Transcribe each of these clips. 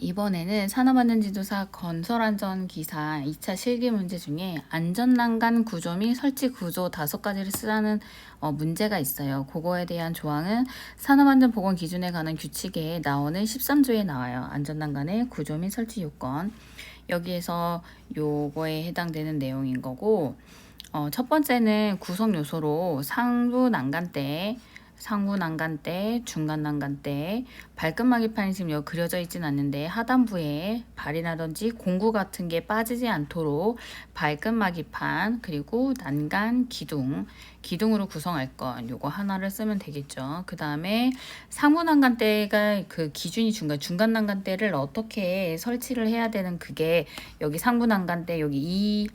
이번에는 산업안전지도사 건설안전 기사 2차 실기 문제 중에 안전난간 구조 및 설치 구조 다섯 가지를 쓰라는 어, 문제가 있어요. 그거에 대한 조항은 산업안전보건 기준에 관한 규칙에 나오는 13조에 나와요. 안전난간의 구조 및 설치 요건. 여기에서 요거에 해당되는 내용인 거고, 어, 첫 번째는 구성 요소로 상부 난간대, 상부 난간대, 중간 난간대, 발끝 마기판이 지금 여기 그려져 있진 않는데 하단부에 발이라든지 공구 같은 게 빠지지 않도록 발끝 마기판 그리고 난간 기둥 기둥으로 구성할 것 요거 하나를 쓰면 되겠죠. 그 다음에 상부 난간대가 그 기준이 중간 중간 난간대를 어떻게 설치를 해야 되는 그게 여기 상부 난간대 여기 이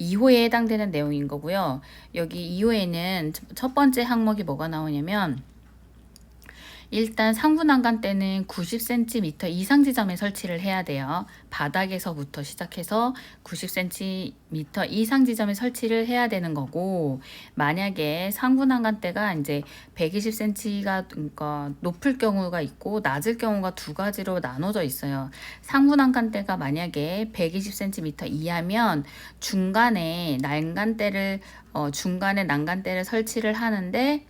2호에 해당되는 내용인 거고요. 여기 2호에는 첫 번째 항목이 뭐가 나오냐면 일단 상부 난간 때는 90cm 이상 지점에 설치를 해야 돼요. 바닥에서부터 시작해서 90cm 이상 지점에 설치를 해야 되는 거고 만약에 상부 난간 대가 이제 120cm가 그러니까 높을 경우가 있고 낮을 경우가 두 가지로 나눠져 있어요. 상부 난간 대가 만약에 120cm 이하면 중간에 난간대를 어, 중간에 난간대를 설치를 하는데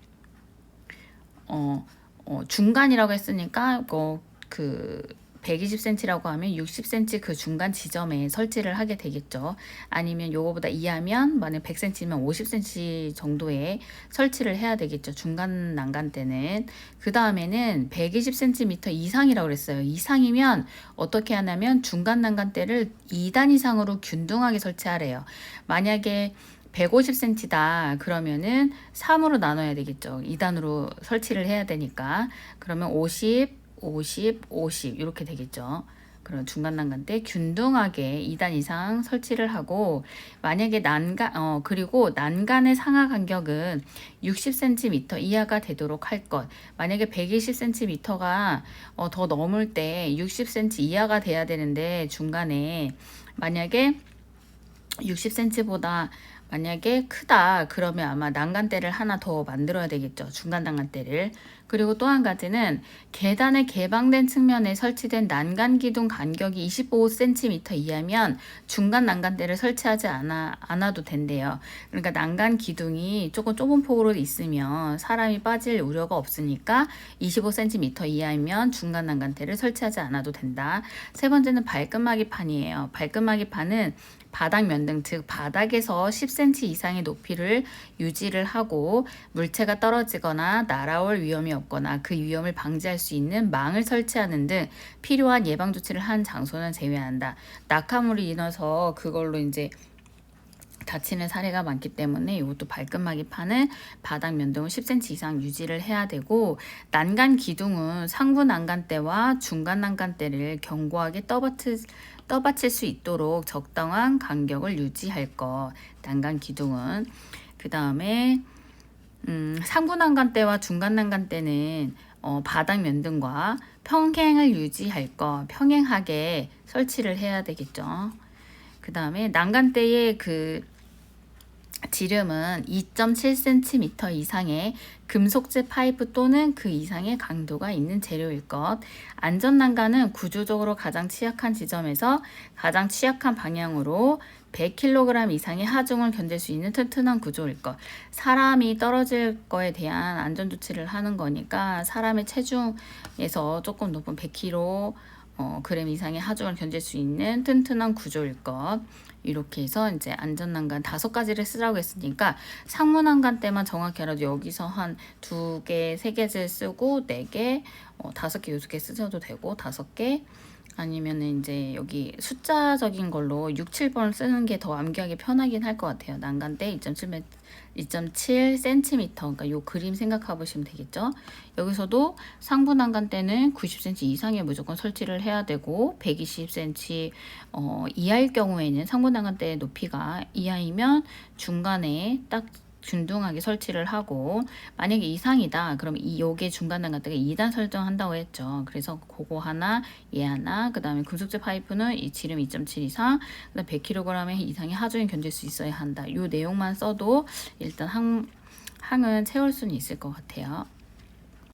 어 어, 중간이라고 했으니까 어, 그 120cm라고 하면 60cm 그 중간 지점에 설치를 하게 되겠죠. 아니면 요거보다 이하면 만약 100cm면 50cm 정도에 설치를 해야 되겠죠. 중간 난간 때는. 그 다음에는 120cm 이상이라고 그랬어요. 이상이면 어떻게 하냐면 중간 난간대를 2단 이상으로 균등하게 설치하래요. 만약에 150cm다 그러면은 3으로 나눠야 되겠죠. 2단으로 설치를 해야 되니까 그러면 50, 50, 50 이렇게 되겠죠. 그런 중간 난간대 균등하게 2단 이상 설치를 하고 만약에 난간 어 그리고 난간의 상하 간격은 60cm 이하가 되도록 할 것. 만약에 120cm가 어, 더 넘을 때 60cm 이하가 돼야 되는데 중간에 만약에 60cm보다 만약에 크다 그러면 아마 난간대를 하나 더 만들어야 되겠죠. 중간 난간대를. 그리고 또 한 가지는 계단의 개방된 측면에 설치된 난간 기둥 간격이 25cm 이하면 중간 난간대를 설치하지 않아, 않아도 된대요. 그러니까 난간 기둥이 조금 좁은 폭으로 있으면 사람이 빠질 우려가 없으니까 25cm 이하이면 중간 난간대를 설치하지 않아도 된다. 세 번째는 발끝마기판이에요. 발끝마기판은 바닥 면등 즉 바닥에서 10cm 이상의 높이를 유지를 하고 물체가 떨어지거나 날아올 위험이 없거나 그 위험을 방지할 수 있는 망을 설치하는 등 필요한 예방 조치를 한 장소는 제외한다. 낙하물이 인해서 그걸로 이제 다치는 사례가 많기 때문에 이것도 발끝마기 판은 바닥 면동을 10cm 이상 유지를 해야 되고 난간 기둥은 상부 난간대와 중간 난간대를 견고하게 떠받칠, 떠받칠 수 있도록 적당한 간격을 유지할 것. 난간 기둥은 그 다음에 음, 상부 난간대와 중간 난간대는 어, 바닥 면등과 평행을 유지할 것, 평행하게 설치를 해야 되겠죠. 그 다음에 난간대의 그 지름은 2.7cm 이상의 금속재 파이프 또는 그 이상의 강도가 있는 재료일 것. 안전난간은 구조적으로 가장 취약한 지점에서 가장 취약한 방향으로 100kg 이상의 하중을 견딜 수 있는 튼튼한 구조일 것. 사람이 떨어질 거에 대한 안전 조치를 하는 거니까 사람의 체중에서 조금 높은 100kg 어, 그램 이상의 하중을 견딜 수 있는 튼튼한 구조일 것. 이렇게 해서 이제 안전난간 다섯 가지를 쓰라고 했으니까 상문난간 때만 정확히 알아도 여기서 한 두 개, 세 개를 쓰고 네 개, 어, 다섯 개, 여섯 개 쓰셔도 되고 다섯 개 아니면 이제 여기 숫자적인 걸로 6, 7번을 쓰는 게 더 암기하기 편하긴 할 것 같아요. 난간대 2.7m 2.7cm 그러니까 요 그림 생각해 보시면 되겠죠. 여기서도 상부 난간대는 90cm 이상에 무조건 설치를 해야 되고 120cm 어, 이하일 경우에는 상부 난간대의 높이가 이하이면 중간에 딱 균등하게 설치를 하고 만약에 이상이다 그럼 이 요게 중간 단가대가 2단 설정한다고 했죠. 그래서 그거 하나 얘 하나 그 다음에 금속재 파이프는 이 지름 2.7 이상 그 다음 100kg 이상의 하중이 견딜 수 있어야 한다. 요 내용만 써도 일단 항 항은 채울 수는 있을 것 같아요.